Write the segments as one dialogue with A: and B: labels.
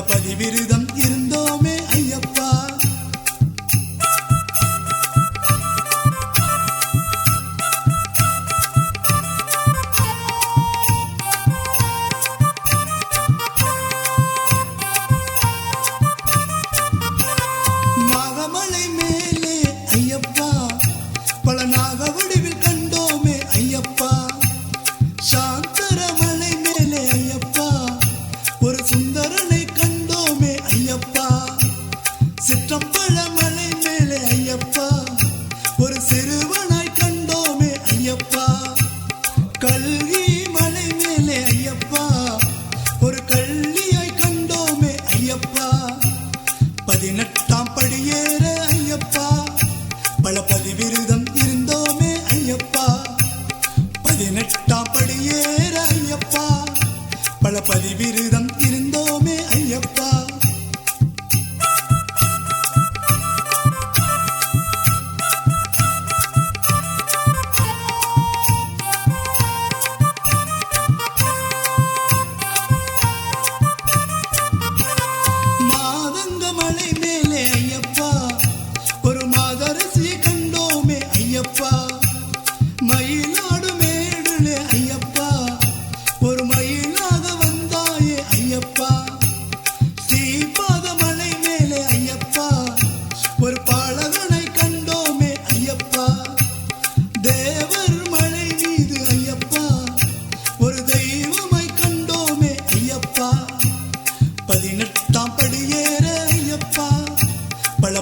A: தளபதி விருதம் இருந்தோமே ஐயப்பா. कल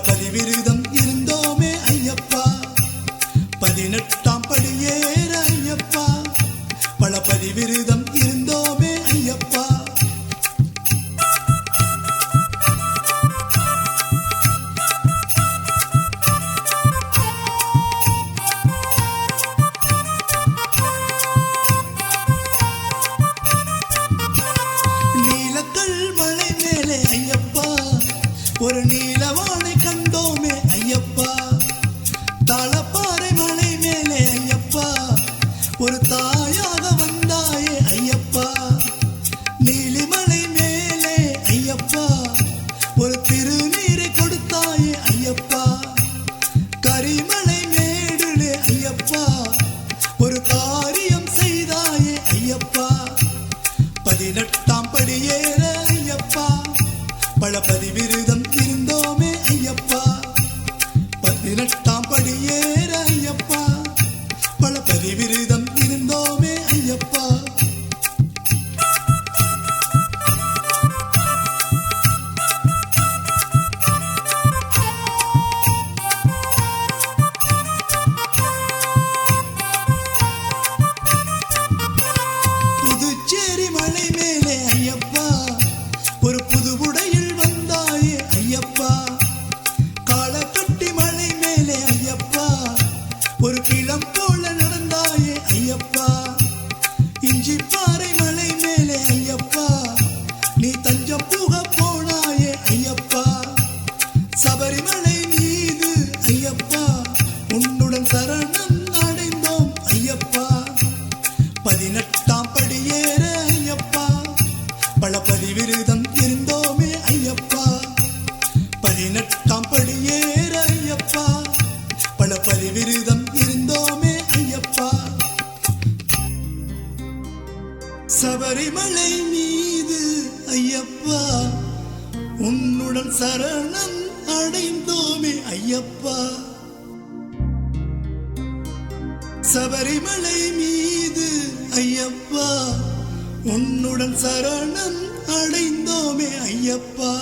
A: Hadi bir go, man. சரணம் அடைந்தோம் ஐயப்பா. பதினெட்டாம் படியேற ஐயப்பா. பலபதி விருதம் இருந்தோமே ஐயப்பா. பதினெட்டாம் படியேற ஐயப்பா. பலபதி விருதம் இருந்தோமே ஐயப்பா. சபரிமலை மீது ஐயப்பா. உன்னுடன் சரணம் அடைந்தோமே ஐயப்பா. சபரிமலை மீது ஐயப்பா உன்னுடன் சரணம் அடைந்தோமே ஐயப்பா.